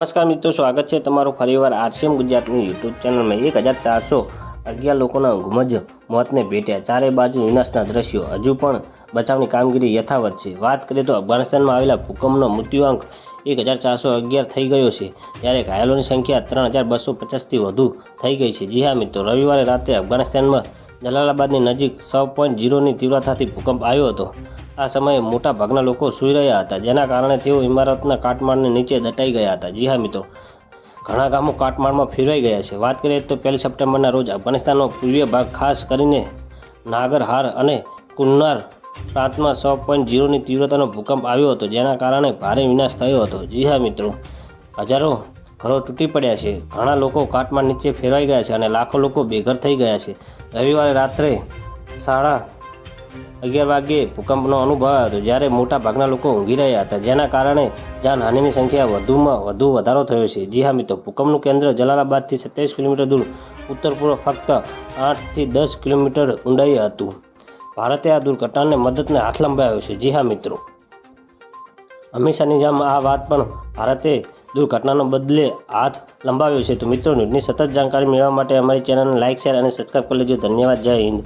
નમસ્કાર મિત્રો, સ્વાગત છે તમારું ફરીવાર આરસીએમ ગુજરાતની યુટ્યુબ ચેનલમાં. એક હજાર ચારસો અગિયાર લોકોના ગુમજ મોતને ભેટ્યા. ચારે બાજુ વિનાશના દ્રશ્યો. હજુ પણ બચાવની કામગીરી યથાવત છે. વાત કરીએ તો અફઘાનિસ્તાનમાં આવેલા ભૂકંપનો મૃત્યુઆંક એક હજાર ચારસો અગિયાર થઈ ગયો છે. જ્યારે ઘાયલોની સંખ્યા ત્રણ હજાર બસો પચાસથી વધુ થઈ ગઈ છે. જી હા મિત્રો, રવિવારે રાત્રે અફઘાનિસ્તાનમાં જલાલાબાદની નજીક છ પોઈન્ટ ઝીરોની તીવ્રતાથી ભૂકંપ આવ્યો હતો. આ સમયે મોટા ભાગના લોકો સૂઈ રહ્યા હતા, જેના કારણે તેઓ ઇમારતના કાટમાળની નીચે દટાઈ ગયા હતા. જી હા મિત્રો, ઘણા ગામો કાટમાળમાં ફેરવાઈ ગયા છે. વાત કરીએ તો પહેલી સપ્ટેમ્બરના રોજ અફઘાનિસ્તાનનો પૂર્વીય ભાગ, ખાસ કરીને નાગરહાર અને કુન્નાર પ્રાંતમાં છ પોઈન્ટ ઝીરોની તીવ્રતાનો ભૂકંપ આવ્યો હતો, જેના કારણે ભારે વિનાશ થયો હતો. જી હા મિત્રો, હજારો ઘરો તૂટી પડ્યા છે. ઘણા લોકો કાટમાળ નીચે ફેરવાઈ ગયા છે અને લાખો લોકો બેઘર થઈ ગયા છે. રવિવારે રાત્રે સાડા અગિયાર વાગ્યે ભૂકંપનો અનુભવ હતો જ્યારે મોટા ભાગના લોકો ઊંઘી રહ્યા હતા. જેના કારણે જાનહાનિની સંખ્યા વધુમાં વધુ વધારો થયો છે. જી હા મિત્રો, ભૂકંપનું કેન્દ્ર જલાલાબાદથી સત્યાવીસ કિલોમીટર દૂર, ઉત્તર પૂર્વ ફક્ત આઠથી દસ કિલોમીટર ઊંડાઈ હતું. ભારતે આ દુર્ઘટનાને મદદને હાથ લંબાવ્યો છે. જી હા મિત્રો. હંમેશાની જેમ આ વાત પણ ભારતે દુર્ઘટનાનો બદલે હાથ લંબાવ્યો છે. તો મિત્રો, ન્યૂઝની સતત જાણકારી મેળવવા માટે અમારી ચેનલને લાઇક શેર અને સબસ્ક્રાઈબ કરી લેજો. ધન્યવાદ. જય હિન્દ.